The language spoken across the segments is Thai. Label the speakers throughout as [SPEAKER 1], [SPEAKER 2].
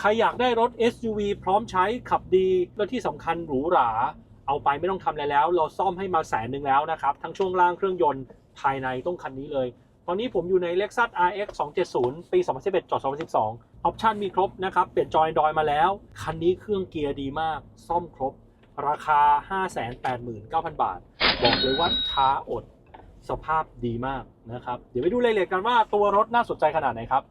[SPEAKER 1] ใครอยากได้รถ SUV พร้อมใช้ขับดีและที่สำคัญหรูหรา เอาไปไม่ต้องทำอะไรแล้ว เราซ่อมให้มาแสนหนึ่งแล้วนะครับ ทั้งช่วงล่างเครื่องยนต์ภายในต้องคันนี้เลย ตอนนี้ผมอยู่ใน Lexus RX 270 ปี 2011 จอด 2012 ออปชันมีครบนะครับ เปลี่ยนจอยดอยมาแล้ว คันนี้เครื่องเกียร์ดีมาก ซ่อมครบ ราคา 589,000 บาท บอกเลยว่าช้าอด สภาพดีมากนะครับ เดี๋ยวไปดูรายละเอียดกันว่าตัวรถน่าสนใจขนาดไหนครับ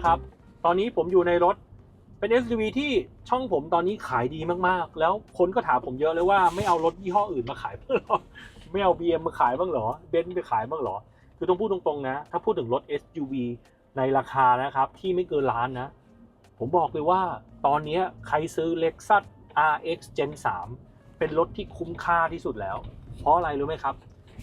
[SPEAKER 1] นะครับ ตอนนี้ผมอยู่ในรถเป็น SUV ที่ช่องผมตอนนี้ขายดีมากๆ แล้วคนก็ถามผมเยอะเลยว่าไม่เอารถยี่ห้ออื่นมาขายบ้างหรอไม่เอา BM มาขายบ้างหรอเบนซ์ไปขายบ้างหรอ คือต้องพูดตรงๆนะ ถ้าพูดถึงรถ SUV ในราคานะครับ ที่ไม่เกินล้านนะ ผมบอกเลยว่าตอนนี้ใครซื้อ Lexus RX Gen 3 เป็นรถที่คุ้มค่าที่สุดแล้ว เพราะอะไรรู้ไหมครับ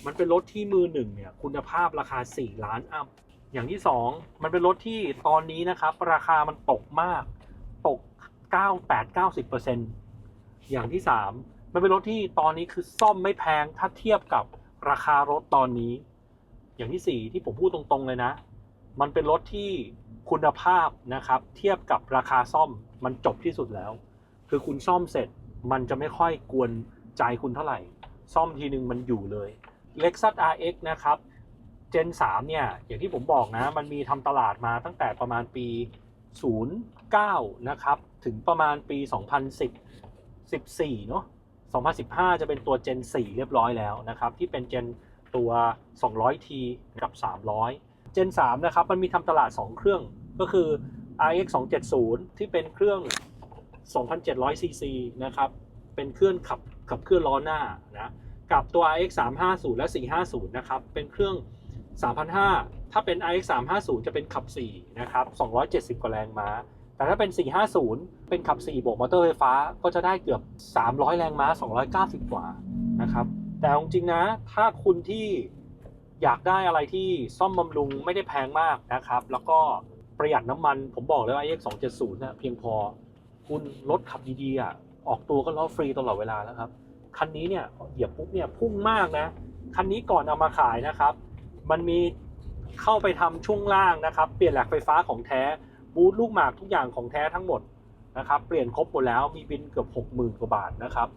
[SPEAKER 1] มันเป็นรถที่มือหนึ่งเนี่ยคุณภาพราคา 4 ล้านอัพ อย่างที่2มันเป็นรถที่ตอนนี้นะครับ ราคามันตกมาก ตก 98 90 อย่างที่3มันเป็นรถที่ตอนนี้คือซ่อมไม่แพงถ้าเทียบกับราคารถตอนนี้ อย่างที่4ที่ผมพูดตรงๆเลยนะ มันเป็นรถที่คุณภาพนะครับ เทียบกับราคาซ่อมมันจบที่สุดแล้ว คือคุณซ่อมเสร็จมันจะไม่ค่อยกวนใจคุณเท่าไหร่ ซ่อมทีนึงมันอยู่เลย Lexus RX นะครับ Gen 3เนี่ย อย่างที่ผมบอกนะ มันมีทำตลาดมาตั้งแต่ประมาณปี 09 นะครับ ถึงประมาณปี 2010 14 เนอะ2015 จะเป็นตัว Gen 4 เรียบร้อยแล้วนะครับ ที่เป็น Gen ตัว 200T กับ 300 Gen 3 นะครับ มันมีทำตลาด 2 เครื่องก็คือ RX 270 ที่เป็นเครื่อง 2,700 cc นะครับ เป็นเครื่องขับขับเคลื่อนล้อหน้านะ กับตัว RX 350 และ 450 นะครับ เป็นเครื่อง 3,500 ถ้าเป็น RX 350 จะเป็นขับ 4 นะครับ 270 กว่าแรงม้า แต่ถ้าเป็น 450 เป็นขับ 4 บวกมอเตอร์ไฟฟ้าก็จะได้เกือบ 300 แรงม้า 290 กว่านะครับ แต่จริงๆนะ ถ้าคุณที่อยากได้อะไรที่ซ่อมบำรุงไม่ได้แพงมากนะครับ แล้วก็ประหยัดน้ำมัน ผมบอกเลยว่า RX 270นะเพียงพอ คุณรถขับดีๆอะ ออกตัวก็ล้อฟรีตลอดเวลาแล้วครับ คันนี้เนี่ยเหยียบปุ๊บเนี่ยพุ่งมากนะ คันนี้ก่อนเอามาขายนะครับ มันมีเข้าไปทำช่วงล่างนะครับ เปลี่ยนแหลกไฟฟ้าของแท้บูทลูกหมากทุกอย่างของแท้ทั้งหมดนะครับ เปลี่ยนครบหมดแล้วมีบินเกือบ60,000กว่าบาทนะครับ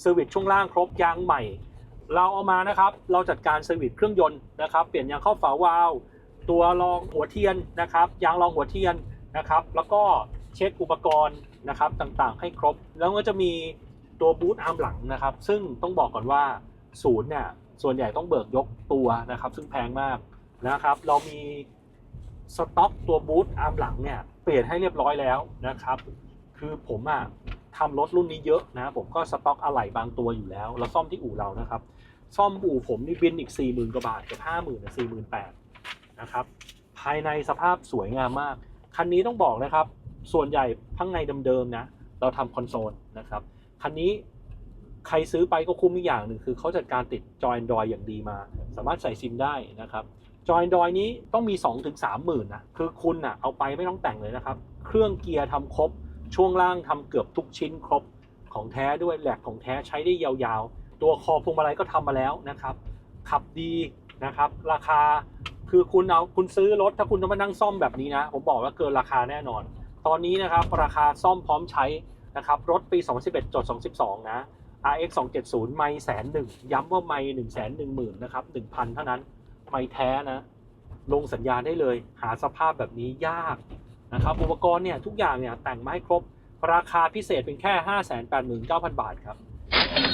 [SPEAKER 1] เซอร์วิสช่วงล่างครบยางใหม่ เราเอามานะครับ เราจัดการเซอร์วิสเครื่องยนต์นะครับ เปลี่ยนยางเข้าฝาวาล์วตัวรองหัวเทียนนะครับ ยางรองหัวเทียนนะครับ แล้วก็เช็คอุปกรณ์นะครับต่างๆ ให้ครบ แล้วก็จะมีตัวบูทอาร์มหลังนะครับ ซึ่งต้องบอกก่อนว่าศูนย์เนี่ย ส่วนใหญ่ต้องเบิกยกตัวนะครับ ซึ่งแพงมากนะครับ เรามีสต็อกตัวบูทอาร์มหลังเนี่ยเปลี่ยนให้เรียบร้อยแล้วนะครับ คือผมอะทำรถรุ่นนี้เยอะนะผมก็สต็อกอะไหล่บางตัวอยู่แล้วเราซ่อมที่อู่เรานะครับ ซ่อมอู่ผมนี่บินอีก 4 0,000กว่าบาทกับ5 0,000ื่นสี่หมื่นแปดนะครับ ภายในสภาพสวยงามมาก คันนี้ต้องบอกนะครับ ส่วนใหญ่ข้างในเดิมๆนะ เราทำคอนโซลนะครับ คันนี้ ใครซื้อไปก็คุ้มอีกอย่างหนึ่งคือเขาจัดการติดจอย Android อย่างดีมา สามารถใส่ซิมได้นะครับจอย Android นี้ต้องมี 2-3ถึงหมื่นนะคือคุณนะเอาไปไม่ต้องแต่งเลยนะครับ เครื่องเกียร์ทำครบ ช่วงล่างทำเกือบทุกชิ้นครบของแท้ด้วยแหลกของแท้ใช้ได้ยาวๆ ตัวคอพวงมาลัยก็ทำมาแล้วนะครับ ขับดีนะครับ ราคาคือคุณเอาคุณซื้อรถถ้าคุณจะมานั่งซ่อมแบบนี้นะ ผมบอกว่าเกินราคาแน่นอน ตอนนี้นะครับราคาซ่อมพร้อมใช้นะครับรถปี 2011จด22นะ RX 270 ไม่แสนหนึ่งย้ำว่าไม่หนึ่งแสนหนึ่งหมื่นนะครับหนึ่งพันเท่านั้น ไม่แท้นะ ลงสัญญาณได้เลย หาสภาพแบบนี้ยากนะครับ อุปกรณ์เนี่ยทุกอย่างเนี่ยแต่งมาให้ครบ ราคาพิเศษเป็นแค่ 589,000 บาทครับ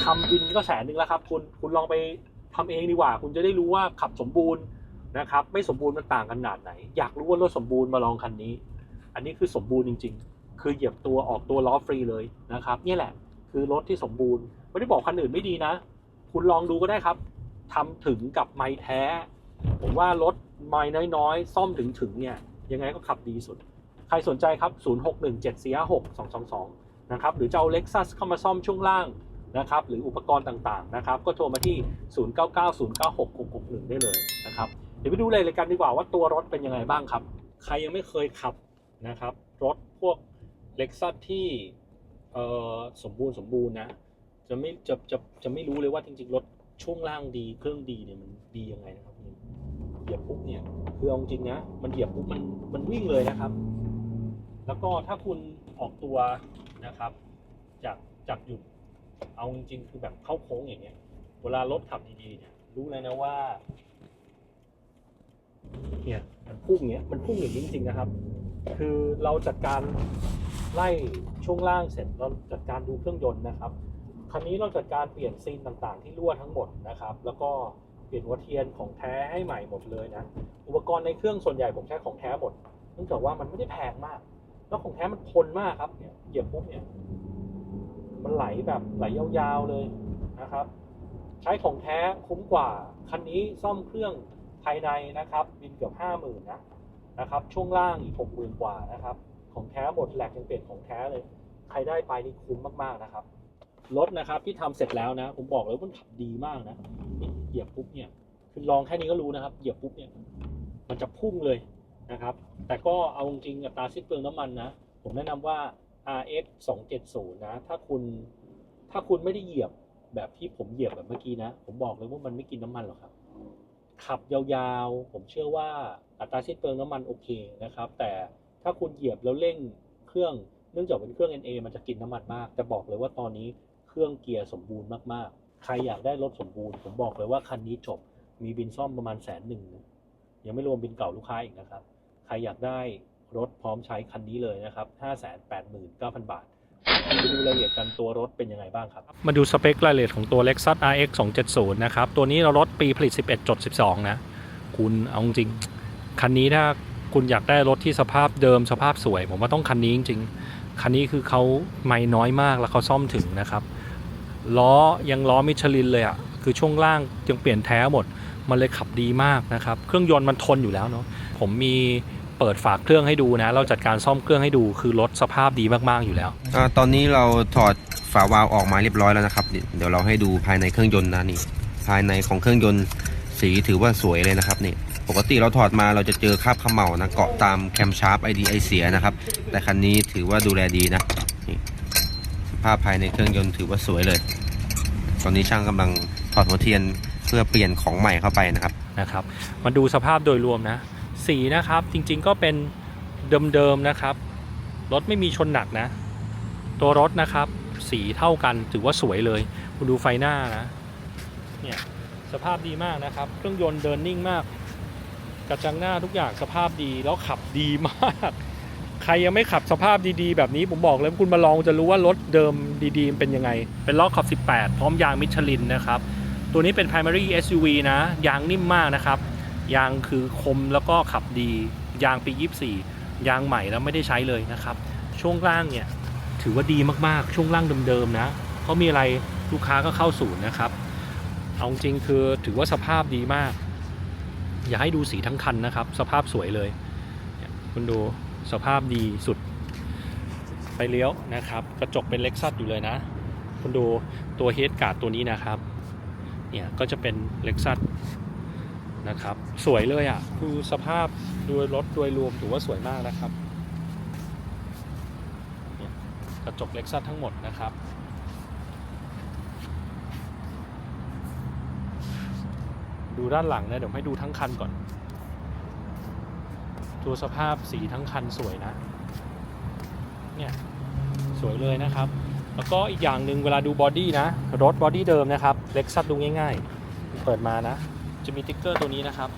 [SPEAKER 1] ทำบินก็แสนหนึ่งแล้วครับ คุณ คุณลองไปทำเองดีกว่า คุณจะได้รู้ว่าขับสมบูรณ์นะครับ ไม่สมบูรณ์มันต่างกันขนาดไหน อยากรู้ว่ารถสมบูรณ์มาลองคันนี้ อันนี้คือสมบูรณ์จริง ๆ คือเหยียบตัวออกตัวล้อฟรีเลยนะครับ นี่แหละคือรถที่สมบูรณ์ ไม่ได้บอกคันอื่นไม่ดีนะ คุณลองดูก็ได้ครับทำถึงกับไม้แท้ ผมว่ารถไม้น้อยๆ ซ่อมถึงถึงๆเนี่ย ยังไงก็ขับดีสุด ใครสนใจครับ 061746 222นะครับ หรือจะเอา Lexus เข้ามาซ่อมช่วงล่างนะครับ หรืออุปกรณ์ต่างๆ นะครับ ก็โทรมาที่ 0990966661 ได้เลยนะครับ เดี๋ยวไปดูเลยเลยกันดีกว่าว่าตัวรถเป็นยังไงบ้างครับ ใครยังไม่เคยขับนะครับ รถพวก Lexus ที่สมบูรณ์สมบูรณ์นะ จะไม่จะจะจะไม่รู้เลยว่าจริงๆรถช่วงล่างดีเครื่องดีเนี่ยมันดียังไงนะครับเหยียบปุ๊บเนี่ยคือเอาจริงนะมันเหยียบปุ๊บมันมันวิ่งเลยนะครับ แล้วก็ถ้าคุณออกตัวนะครับ จากจากหยุดเอาจริงๆคือแบบเข้าโค้งอย่างเงี้ย เวลารถขับดีๆเนี่ยรู้เลยนะว่าเนี่ยมันพุ่งเงี้ยมันพุ่งอย่างนี้จริงๆนะครับ คือเราจัดการไล่ช่วงล่างเสร็จเราจัดการดูเครื่องยนต์นะครับ คันนี้เราจัดการเปลี่ยนซีนต่างๆ ที่รั่วทั้งหมดนะครับ แล้วก็เปลี่ยนหัวเทียนของแท้ให้ใหม่หมดเลยนะ อุปกรณ์ในเครื่องส่วนใหญ่ผมใช้ของแท้หมด เนื่องจากว่ามันไม่ได้แพงมาก แล้วของแท้มันทนมากครับ เนี่ย เหยียบปุ๊บเนี่ย มันไหลแบบไหลยาวๆเลยนะครับ ใช้ของแท้คุ้มกว่า คันนี้ซ่อมเครื่องภายในนะครับ บินเกือบห้าหมื่นนะนะครับ ช่วงล่างอีกหกหมื่นกว่านะครับ ของแท้หมดแหลกยังเปลี่ยนของแท้เลย ใครได้ไปนี่คุ้มมากๆนะครับ รถนะครับที่ทำเสร็จแล้วนะ ผมบอกเลยว่ามันขับดีมากนะเหยียบปุ๊บเนี่ยคือลองแค่นี้ก็รู้นะครับ เหยียบปุ๊บเนี่ย มันจะพุ่งเลยนะครับ แต่ก็เอาจริงๆอัตราสิ้นเปลืองน้ำมันนะ ผมแนะนำว่า RX 270 นะ ถ้าคุณถ้าคุณไม่ได้เหยียบแบบที่ผมเหยียบแบบเมื่อกี้นะ ผมบอกเลยว่ามันไม่กินน้ำมันหรอกครับ ขับยาวๆ ผมเชื่อว่าอัตราสิ้นเปลืองน้ำมันโอเคนะครับ แต่ถ้าคุณเหยียบแล้วเร่งเครื่อง เนื่องจากเป็นเครื่อง NA มันจะกินน้ำมันมาก แต่บอกเลยว่าตอนนี้ เครื่องเกียร์สมบูรณ์มากๆ ใครอยากได้รถสมบูรณ์ ผมบอกเลยว่าคันนี้จบ มีบินซ่อมประมาณแสนหนึ่งยังไม่รวมบินเก่าลูกค้าอีกนะครับ ใครอยากได้รถพร้อมใช้คันนี้เลยนะครับ 589,000 บาทมาดูรายละเอียดกันตัวรถเป็นยังไงบ้างครับ มาดูสเปครายละเอียดของตัว Lexus RX 270 นะครับ ตัวนี้เรารถปีผลิต 11.12 นะ คุณเอาจริง คันนี้ถ้าคุณอยากได้รถที่สภาพเดิมสภาพสวย ผมว่าต้องคันนี้จริง ๆ คันนี้คือเขาไม่น้อยมากแล้วเขาซ่อมถึงนะครับ ล้อยังล้อมิชลินเลยอะ่ะคือช่วงล่างยังเปลี่ยนแท้หมด มันเลยขับดีมากนะครับ เครื่องยนต์มันทนอยู่แล้วเนาะผมมีเปิดฝากเครื่องให้ดูนะ เราจัดการซ่อมเครื่องให้ดูคือรถสภาพดีมากๆอยู่แล้ว
[SPEAKER 2] อาตอนนี้เราถอดฝาวาล์วออกมาเรียบร้อยแล้วนะครับ เดี๋ยวเราให้ดูภายในเครื่องยนต์นะนี่ ภายในของเครื่องยนต์สีถือว่าสวยเลยนะครับนี่ ปกติเราถอดมาเราจะเจอคราบเขม่านะเกาะตามแคมชาร์ปไอดีไอเสียนะครับ แต่คันนี้ถือว่าดูแลดีนะนี่ ภาพภายในเครื่องยนต์ถือว่าสวยเลย ตอนนี้ช่างกำลังถอดหัวเทียนเพื่อเปลี่ยนของใหม่เข้าไปนะครับ
[SPEAKER 1] นะครับ มาดูสภาพโดยรวมนะ สีนะครับจริงๆก็เป็นเดิมๆนะครับ รถไม่มีชนหนักนะ ตัวรถนะครับ สีเท่ากันถือว่าสวยเลยคุณดูไฟหน้านะเนี่ยสภาพดีมากนะครับ เครื่องยนต์เดินนิ่งมาก กระจังหน้าทุกอย่างสภาพดีแล้วขับดีมาก ใครยังไม่ขับสภาพดีๆ แบบนี้ผมบอกเลยคุณมาลองจะรู้ว่ารถเดิมดีๆ เป็นยังไง เป็นล้อขอบ 18 พร้อมยางมิชลินนะครับ ตัวนี้เป็น primary SUV นะ ยางนิ่มมากนะครับ ยางคือคมแล้วก็ขับดี ยางปี 24 ยางใหม่แล้วไม่ได้ใช้เลยนะครับ ช่วงล่างเนี่ยถือว่าดีมากๆ ช่วงล่างเดิมๆนะเขามีอะไรลูกค้าก็เข้าศูนย์นะครับ เอาจริงคือถือว่าสภาพดีมาก อย่าให้ดูสีทั้งคันนะครับ สภาพสวยเลยเนี่ยคุณดู สภาพดีสุดไปเลี้ยวนะครับ กระจกเป็นเล็กซัสอยู่เลยนะ คุณดูตัวเฮดการ์ดตัวนี้นะครับ เนี่ยก็จะเป็นเล็กซัสนะครับ สวยเลยอะ คือสภาพโดยรถโดยรวมถือว่าสวยมากนะครับกระจกเล็กซัสทั้งหมดนะครับดูด้านหลังนะเดี๋ยวให้ดูทั้งคันก่อน ตัวสภาพสีทั้งคันสวยนะ เนี่ยสวยเลยนะครับ แล้วก็อีกอย่างหนึ่งเวลาดูบอดี้นะ รถบอดี้เดิมนะครับเล็กซัสดูง่ายๆ เปิดมานะ จะมีติ๊กเกอร์ตัวนี้นะครับ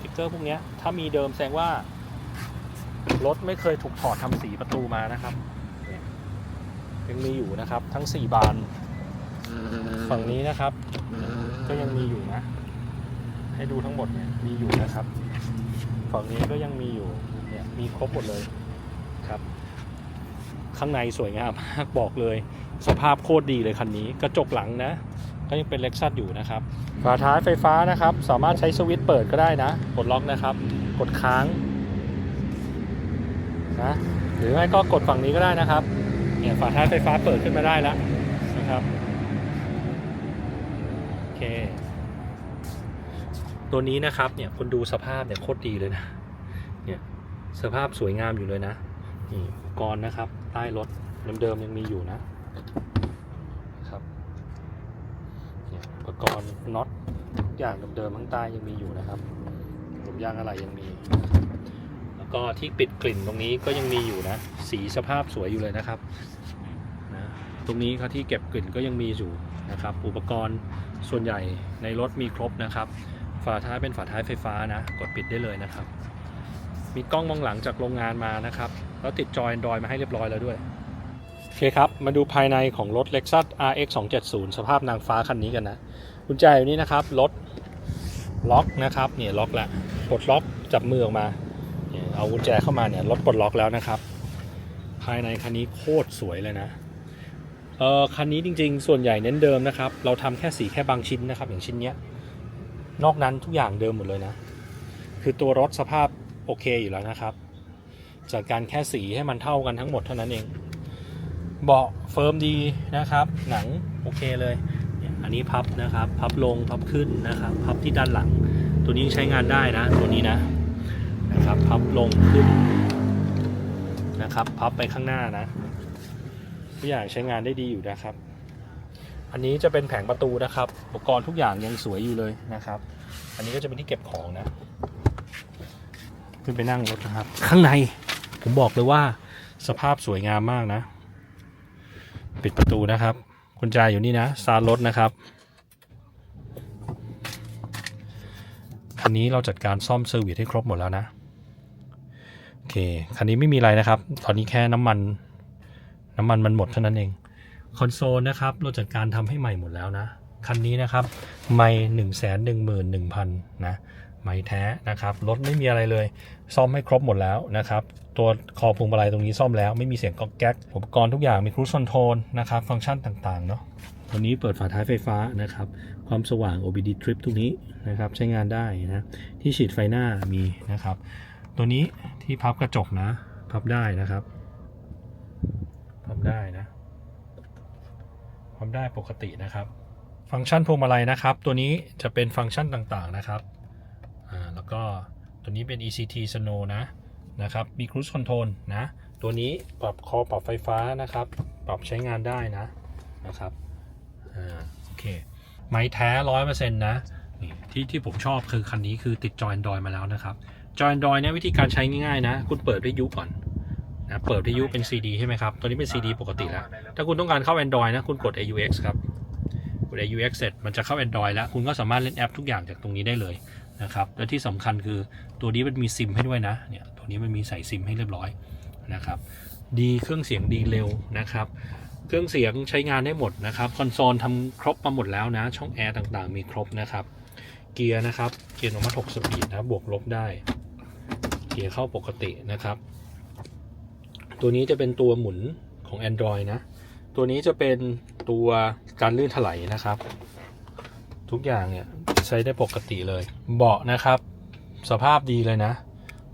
[SPEAKER 1] ติ๊กเกอร์พวกนี้ถ้ามีเดิมแสดงว่า รถไม่เคยถูกถอดทำสีประตูมานะครับยยังมีอยู่นะครับ ทั้ง 4 บาน ฝั่งนี้นะครับ ก็ยังมีอยู่นะ ให้ดูทั้งหมดเนี่ยมีอยู่นะครับ ฝั่งนี้ก็ยังมีอยู่เนี่ยมีครบหมดเลยครับ ข้างในสวยงามมากบอกเลย สภาพโคตรดีเลยคันนี้ กระจกหลังนะ ก็ยังเป็นเล็กซัสอยู่นะครับ ฝาท้ายไฟฟ้านะครับ สามารถใช้สวิตช์เปิดก็ได้นะกดล็อกนะครับ กดค้างนะหรือไม่ก็กดฝั่งนี้ก็ได้นะครับเนี่ยฝาท้ายไฟฟ้าเปิดขึ้นมาได้แล้วนะครับ ตัวนี้นะครับเนี่ยคุณดูสภาพเนี่ยโคตรดีเลยนะเนี่ยสภาพสวยงามอยู่เลยนะนี่อุปกรณ์นะครับใต้รถเดิมๆยังมีอยู่นะครับเนี่ยอุปกรณ์น็อตทุกอย่างเดิมๆข้างใต้ยังมีอยู่นะครับหลุมยางอะไรยังมี แล้วก็ที่ปิดกลิ่นตรงนี้ก็ยังมีอยู่นะ สีสภาพสวยอยู่เลยนะครับนะตรงนี้ครับที่เก็บกลิ่นก็ยังมีอยู่นะครับ อุปกรณ์ส่วนใหญ่ในรถมีครบนะครับาท้ายเป็นฝาท้ายไฟฟ้านะ กดปิดได้เลยนะครับ มีกล้องมองหลังจากโรงงานมานะครับ แล้วติดจอย Android มาให้เรียบร้อยแล้วด้วย โอเคครับ มาดูภายในของรถ Lexus RX 270สภาพนางฟ้าคันนี้กันนะกุญแจอยู่นี่นะครับ รถล็อกนะครับเนี่ยล็อกแล้วปลดล็อกจับมือออกมา เอากุญแจเข้ามาเนี่ยรถปลดล็อกแล้วนะครับ ภายในคันนี้โคตรสวยเลยนะเออคันนี้จริงๆ ส่วนใหญ่เน้นเดิมนะครับ เราทำแค่สีแค่บางชิ้นนะครับ อย่างชิ้นเนี้ย นอกนั้นทุกอย่างเดิมหมดเลยนะ คือตัวรถสภาพโอเคอยู่แล้วนะครับ จัดการแค่สีให้มันเท่ากันทั้งหมดเท่านั้นเอง เบาะเฟิร์มดีนะครับ หนังโอเคเลยเนี่ยอันนี้พับนะครับ พับลงพับขึ้นนะครับ พับที่ด้านหลัง ตัวนี้ใช้งานได้นะ ตัวนี้นะนะครับ พับลงขึ้นนะครับ พับไปข้างหน้านะทุกอย่างใช้งานได้ดีอยู่นะครับ อันนี้จะเป็นแผงประตูนะครับ อุปกรณ์ทุกอย่างยังสวยอยู่เลยนะครับ อันนี้ก็จะเป็นที่เก็บของนะ ขึ้นไปนั่งรถนะครับ ข้างในผมบอกเลยว่าสภาพสวยงามมากนะ ปิดประตูนะครับกุญแจอยู่นี่นะซาร์รถนะครับคันนี้เราจัดการซ่อมเซอร์วิสให้ครบหมดแล้วนะโอเคคันนี้ไม่มีอะไรนะครับ ตอนนี้แค่น้ำมัน น้ำมันมันหมดเท่านั้นเอง คอนโซลนะครับเราจัดการทำให้ใหม่หมดแล้วนะ คันนี้นะครับ ไม่หนึ่งแสนหนึ่งหมื่นหนึ่งพันนะไม่แท้นะครับรถไม่มีอะไรเลย ซ่อมให้ครบหมดแล้วนะครับ ตัวคอพวงมาลัยตรงนี้ซ่อมแล้วไม่มีเสียงก๊อกแก๊กอุปกรณ์ทุกอย่างมีครูซอนโทรลนะครับ ฟังก์ชันต่างๆเนาะตัวนี้เปิดฝาท้ายไฟฟ้านะครับ ความสว่าง OBD trip ทุกนี้นะครับ ใช้งานได้นะที่ฉีดไฟหน้ามีนะครับ ตัวนี้ที่พับกระจกนะ พับได้นะครับ พับได้นะ ทำได้ปกตินะครับ ฟังก์ชันพวงมาลัยนะครับ ตัวนี้จะเป็นฟังก์ชันต่างๆนะครับอ่าแล้วก็ตัวนี้เป็น ECT Snow นะนะครับมี Cruise Control นะตัวนี้ปรับคอปรับไฟฟ้านะครับ ปรับใช้งานได้นะนะครับอ่าโอเคไม้แท้ร้อยเปอร์เซ็นต์นะนี่ที่ที่ผมชอบคือคันนี้คือติดจอย Android มาแล้วนะครับจอย Android เนี่ยวิธีการใช้ง่ายๆนะ คุณเปิดวิทยุก่อน นะเปิดวิทยุเป็น CD ใช่ไหมครับ ตัวนี้เป็น CD ปกติแล้ว ถ้าคุณต้องการเข้า Android นะ คุณกด AUX ครับ กด AUX เสร็จมันจะเข้า Android แล้ว คุณก็สามารถเล่นแอปทุกอย่างจากตรงนี้ได้เลยนะครับ และที่สำคัญคือตัวนี้มันมีซิมให้ด้วยนะ เนี่ย ตัวนี้มันมีใส่ซิมให้เรียบร้อยนะครับ ดีเครื่องเสียงดีเร็วนะครับ เครื่องเสียงใช้งานได้หมดนะครับ คอนโซลทำครบมาหมดแล้วนะ ช่องแอร์ต่างๆ มีครบนะครับ เกียร์นะครับ เกียร์ออกมา6สปีดนะ บวกลบได้ เกียร์เข้าปกตินะครับ ตัวนี้จะเป็นตัวหมุนของ Android นะ ตัวนี้จะเป็นตัวการลื่นถลายนะครับ ทุกอย่างเนี่ยใช้ได้ปกติเลย เบาะนะครับ สภาพดีเลยนะ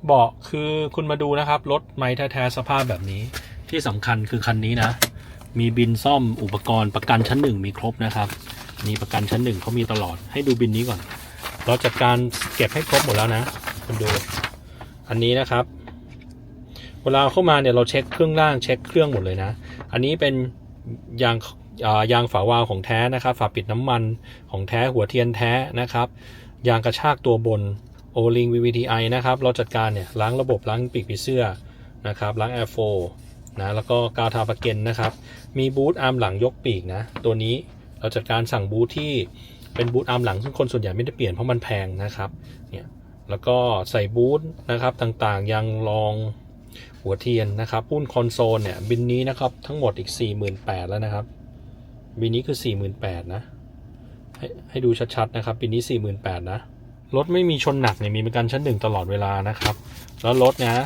[SPEAKER 1] เบาะคือคุณมาดูนะครับ รถไม้แท้ๆสภาพแบบนี้ ที่สำคัญคือคันนี้นะ มีบินซ่อมอุปกรณ์ประกันชั้นหนึ่งมีครบนะครับมีประกันชั้นหนึ่งเขามีตลอดให้ดูบินนี้ก่อน เราจัดการเก็บให้ครบหมดแล้วนะคุณดู อันนี้นะครับ เวลาเข้ามาเนี่ยเราเช็คเครื่องล่างเช็คเครื่องหมดเลยนะ อันนี้เป็นยางยางฝาวาลของแท้นะครับฝาปิดน้ำมันของแท้หัวเทียนแท้นะครับ ยางกระชากตัวบน o l i n g VVTi นะครับ เราจัดการเนี่ยล้างระบบล้างปีกผีเสื้อนะครับล้างแอร์โฟนะแล้วก็กาวทาปะเกนนะครับ มีบูทอาร์มหลังยกปีกนะ ตัวนี้เราจัดการสั่งบูทที่เป็นบูทอาร์มหลังซึ่งคนส่วนใหญ่ไม่ได้เปลี่ยนเพราะมันแพงนะครับเนี่ยแล้วก็ใส่บูทนะครับต่างๆยางรอง หัวเทียนนะครับปุ้นคอนโซลเนี่ยบินนี้นะครับทั้งหมดอีก 48,000แล้วนะครับ บินนี้คือ 48,000นะให้ให้ดูชัดๆนะครับบินนี้ 48,000นะรถไม่มีชนหนักเนี่ยมีประกันชั้นหนึ่งตลอดเวลานะครับ แล้วรถนะ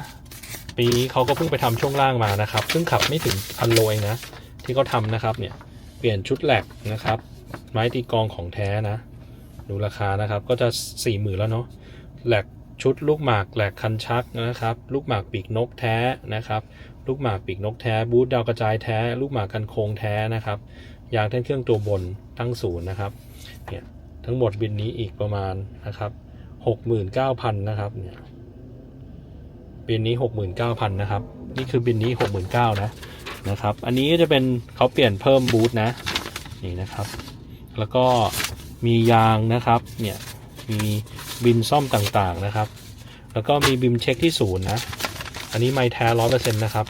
[SPEAKER 1] ปีนี้เขาก็เพิ่งไปทำช่วงล่างมานะครับ ซึ่งขับไม่ถึงพันโลเองนะ ที่เขาทำนะครับเนี่ยเปลี่ยนชุดแหลกนะครับ ไม้ตีกองของแท้นะ ดูราคานะครับก็จะ40,000แล้วเนาะแหลก ชุดลูกหมากแหลกคันชักนะครับ ลูกหมากปีกนกแท้นะครับ ลูกหมากปีกนกแท้ บูทดาวกระจายแท้ ลูกหมากกันโค้งแท้นะครับยางแท่นเครื่องตัวบนตั้งศูนย์นะครับเนี่ยทั้งหมดบินนี้อีกประมาณนะครับหกหมื่นเก้าพันนะครับเนี่ยบินนี้หกหมื่นเก้าพันนะครับ นี่คือบินนี้หกหมื่นเก้านะนะครับ อันนี้ก็จะเป็นเขาเปลี่ยนเพิ่มบูทนะนี่นะครับ แล้วก็มียางนะครับเนี่ยมี บินซ่อมต่างๆนะครับ แล้วก็มีบิมเช็คที่ศูนย์นะ อันนี้ไม่แท้ร้อยเปอร์เซ็นต์นะครับ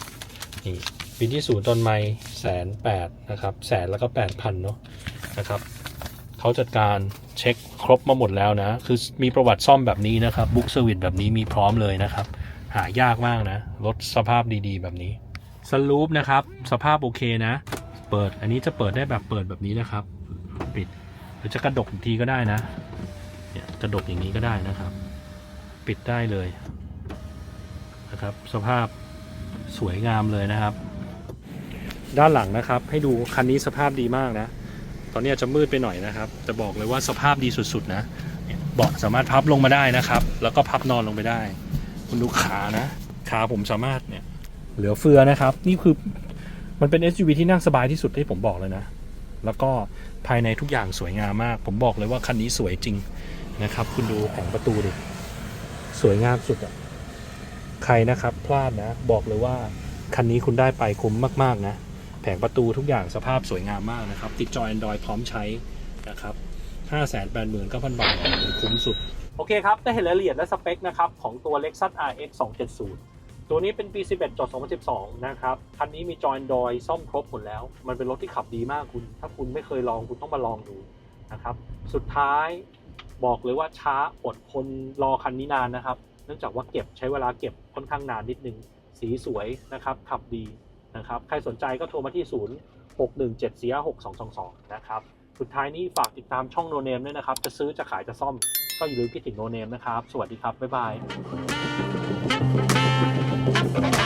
[SPEAKER 1] นี่บินที่ศูนย์ต้นไม้แสนแปดนะครับ แสนแล้วก็แปดพันเนาะนะครับเขาจัดการเช็คครบมาหมดแล้วนะ คือมีประวัติซ่อมแบบนี้นะครับ บุ๊กเซอร์วิสแบบนี้มีพร้อมเลยนะครับ หายากมากนะ รถสภาพดีๆ แบบนี้ สลูปนะครับ สภาพโอเคนะ เปิด อันนี้จะเปิดได้แบบเปิดแบบนี้นะครับ ปิด หรือจะกระดกทีก็ได้นะ กระดกอย่างนี้ก็ได้นะครับ ปิดได้เลยนะครับ สภาพสวยงามเลยนะครับ ด้านหลังนะครับ ให้ดูคันนี้สภาพดีมากนะ ตอนนี้จะมืดไปหน่อยนะครับ แต่บอกเลยว่าสภาพดีสุดๆนะเนี่ยเบาะสามารถพับลงมาได้นะครับ แล้วก็พับนอนลงไปได้ คุณดูขานะ ขาผมสามารถเนี่ยเหลือเฟือนะครับ นี่คือมันเป็น SUV ที่นั่งสบายที่สุดที่ผมบอกเลยนะ แล้วก็ภายในทุกอย่างสวยงามมาก ผมบอกเลยว่าคันนี้สวยจริง นะครับ คุณดูแผงประตูดิสวยงามสุดอะใครนะครับ พลาดนะ บอกเลยว่าคันนี้คุณได้ไปคุ้มมาก ๆ นะ แผงประตูทุกอย่างสภาพสวยงามมากนะครับ ติดจอ Android พร้อมใช้นะครับ589,900 บาทคุ้มสุด โอเคครับได้เห็นรายละเอียดและสเปคนะครับ ของตัว Lexus RX 270 ตัวนี้เป็นปี 11จด2012 นะครับ คันนี้มีจอ Android ซ่อมครบหมดแล้ว มันเป็นรถที่ขับดีมากคุณ ถ้าคุณไม่เคยลองคุณต้องมาลองดูนะครับ สุดท้าย บอกเลยว่าช้าอดคนรอคันนี้นานนะครับ เนื่องจากว่าเก็บใช้เวลาเก็บค่อนข้างนานนิดนึง สีสวยนะครับ ขับดีนะครับ ใครสนใจก็โทรมาที่ 0 6 1 7 4 6 2 2 2 นะครับ สุดท้ายนี้ฝากติดตามช่องโนเนมด้วยนะครับ จะซื้อจะขายจะซ่อมก็อย่าลืมคิดถึงโนเนมนะครับ สวัสดีครับ บ๊ายบาย